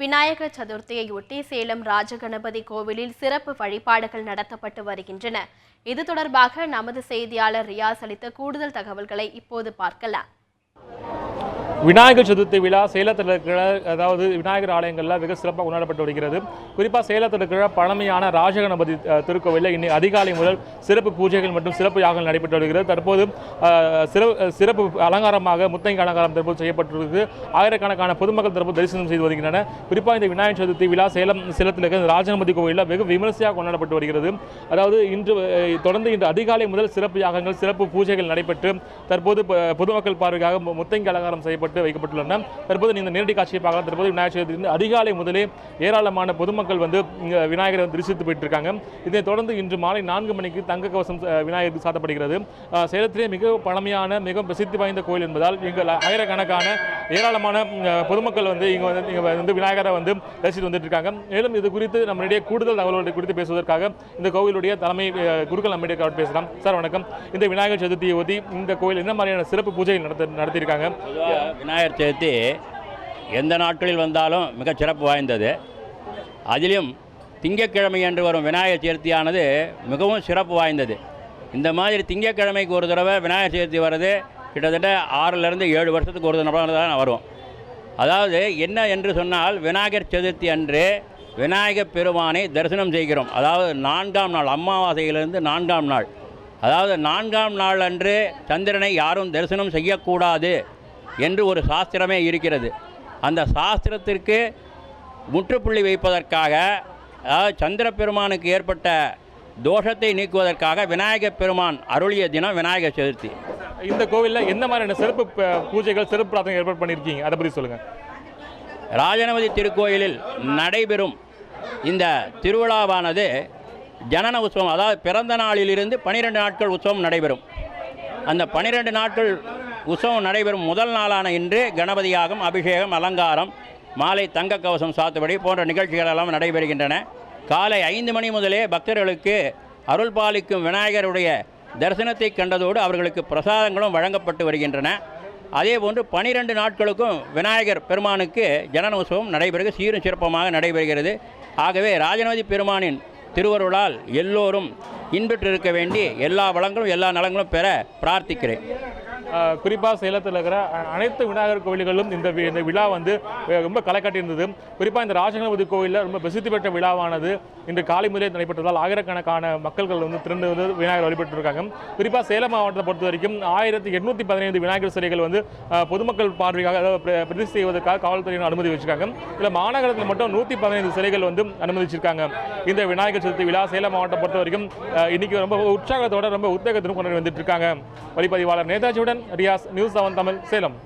விநாயகர் சதுர்த்தியையொட்டி சேலம் ராஜகணபதி கோவிலில் சிறப்பு வழிபாடுகள் நடத்தப்பட்டு வருகின்றன. இது தொடர்பாக நமது செய்தியாளர் ரியாஸ் அளித்த கூடுதல் தகவல்களை இப்போது பார்க்கலாம். விநாயகர் சதுர்த்தி விழா சேலத்தில் இருக்கிற அதாவது விநாயகர் ஆலயங்களில் மிக சிறப்பாக கொண்டாடப்பட்டு வருகிறது. குறிப்பாக சேலத்தில் இருக்கிற பழமையான ராஜகணபதி திருக்கோவிலில் இன்னை அதிகாலை முதல் சிறப்பு பூஜைகள் மற்றும் சிறப்பு யாகங்கள் நடைபெற்று வருகிறது. தற்போது சிறப்பு சிறப்பு அலங்காரமாக முத்தங்கி அலங்காரம் தற்போது செய்யப்பட்டிருக்கு ஆயிரக்கணக்கான பொதுமக்கள் தற்போது தரிசனம் செய்து வருகின்றனர். குறிப்பாக இந்த விநாயகர் சதுர்த்தி விழா சேலம் சேலத்தில் இருக்கிற ராஜகணபதி கோவிலில் வெகு விமரிசையாக கொண்டாடப்பட்டு வருகிறது. அதாவது இன்று தொடர்ந்து இன்று அதிகாலை முதல் சிறப்பு யாகங்கள் சிறப்பு பூஜைகள் நடைபெற்று தற்போது பொதுமக்கள் பார்வைக்காக முத்தங்கி அலங்காரம் செய்யப்பட்டு வைக்கப்பட்டுள்ளன தற்போது இந்த நேரடி காட்சியை பார்க்கலாம். தற்போது விநாயகர் சதுர்த்தி அதிகாலை முதலே ஏராளமான பொதுமக்கள் வந்து விநாயகரை வந்து தரிசித்து போயிட்டு இருக்காங்க இதைத் தொடர்ந்து இன்று மாலை நான்கு மணிக்கு தங்க கவசம் விநாயகருக்கு சாத்தப்படுகிறது. சேலத்திலே மிக பழமையான மிக பிரசித்தி வாய்ந்த கோயில் என்பதால் எங்கள் ஆயிரக்கணக்கான ஏராளமான பொதுமக்கள் வந்து இங்க வந்து இங்க வந்து விநாயகரை வந்து தரிசித்து வந்துட்டு இருக்காங்க மேலும் இது குறித்து நம்மளுடைய கூடுதல் தகவல்கள் குறித்து பேசுவதற்காக இந்த கோவிலுடைய தலைமை குருக்கள் நம்முடைய அவர் பேசலாம் சார் வணக்கம். இந்த விநாயகர் சதுர்த்தியை ஒட்டி இந்த கோயில் என்ன மாதிரியான சிறப்பு பூஜை நடத்த நடத்தியிருக்காங்க? விநாயகர் சதுர்த்தி எந்த நாட்களில் வந்தாலும் மிக சிறப்பு வாய்ந்தது. அதிலும் திங்கட்கிழமை என்று வரும் விநாயகர் சதுர்த்தியானது மிகவும் சிறப்பு வாய்ந்தது. இந்த மாதிரி திங்கட்கிழமைக்கு ஒரு தடவை விநாயகர் சதுர்த்தி வர்றது கிட்டத்தட்ட ஆறிலிருந்து ஏழு வருஷத்துக்கு ஒரு தடவை தான் வரும் அதாவது என்ன என்று சொன்னால் விநாயகர் சதுர்த்தி அன்று விநாயகப் பெருமானை தரிசனம் செய்கிறோம். அதாவது நான்காம் நாள் அமாவாசையிலிருந்து நான்காம் நாள். அதாவது நான்காம் நாள் அன்று சந்திரனை யாரும் தரிசனம் செய்யக்கூடாது என்று ஒரு சாஸ்திரமே இருக்கிறது. அந்த சாஸ்திரத்திற்கு முற்றுப்புள்ளி வைப்பதற்காக அதாவது சந்திர பெருமானுக்கு ஏற்பட்ட தோஷத்தை நீக்குவதற்காக விநாயகப் பெருமான் அருளிய தினம் விநாயகர் சதுர்த்தி. இந்த கோவிலில் என்ன மாதிரியான சிறப்பு பூஜைகள் சிறப்பு பிரார்த்தனை ஏற்பாடு பண்ணியிருக்கீங்க? அதை பற்றி சொல்லுங்கள் ராஜநவதி திருக்கோயிலில் நடைபெறும் இந்த திருவிழாவானது ஜனன உற்சவம் அதாவது பிறந்த நாளிலிருந்து பனிரெண்டு நாட்கள் உற்சவம் நடைபெறும். அந்த பனிரெண்டு நாட்கள் உற்சவம் நடைபெறும் முதல் நாளான இன்று கணபதியாகம் அபிஷேகம் அலங்காரம் மாலை தங்க கவசம் சாத்துபடி போன்ற நிகழ்ச்சிகள் எல்லாம் நடைபெறுகின்றன. காலை ஐந்து மணி முதலே பக்தர்களுக்கு அருள் பாலிக்கும் விநாயகருடைய தரிசனத்தை கண்டதோடு அவர்களுக்கு பிரசாதங்களும் வழங்கப்பட்டு வருகின்றன. அதே போன்று பனிரெண்டு நாட்களுக்கும் விநாயகர் பெருமானுக்கு ஜனன உற்சவம் நடைபெறுகிறது சீரும் சிறப்பமாக நடைபெறுகிறது. ஆகவே ராஜநாதி பெருமானின் திருவருளால் எல்லோரும் இன்பற்றிருக்க வேண்டி எல்லா வளங்களும் எல்லா நலங்களும் பெற பிரார்த்திக்கிறேன். குறிப்பாக சேலத்தில் இருக்கிற அனைத்து விநாயகர் கோவில்களும் இந்த வி- இந்த விழா வந்து ரொம்ப களை காட்டியிருந்தது. குறிப்பாக இந்த ராஜகணபதி கோவிலில் ரொம்ப பிரசித்தி பெற்ற விழாவானது இன்று காலை முதலே நடைபெற்றதால் ஆயிரக்கணக்கான மக்கள்கள் வந்து திரண்டு வந்து விநாயகர் வழிபட்டு இருக்காங்க குறிப்பாக சேலம் மாவட்டத்தை பொறுத்த வரைக்கும் ஆயிரத்தி எண்ணூற்றி பதினைந்து விநாயகர் சிலைகள் வந்து பொதுமக்கள் பார்வைக்காக அதாவது செய்வதற்காக காவல்துறையினர் அனுமதி வச்சிருக்காங்க. இதில் மாநகரத்தில் மட்டும் நூற்றி பதினைந்து சிலைகள் வந்து அனுமதிச்சிருக்காங்க. இந்த விநாயகர் சதுர்த்தி விழா சேலம் மாவட்டம் பொறுத்த வரைக்கும் அஹ், இன்னைக்கு ரொம்ப உற்சாகத்தோட ரொம்ப உத்வேகத்திலும் கொண்டு வந்துட்டு இருக்காங்க. வழிபதிவாளர் நேதாஜியுடன் ரியாஸ் நியூஸ் செவன் தமிழ் சேலம்.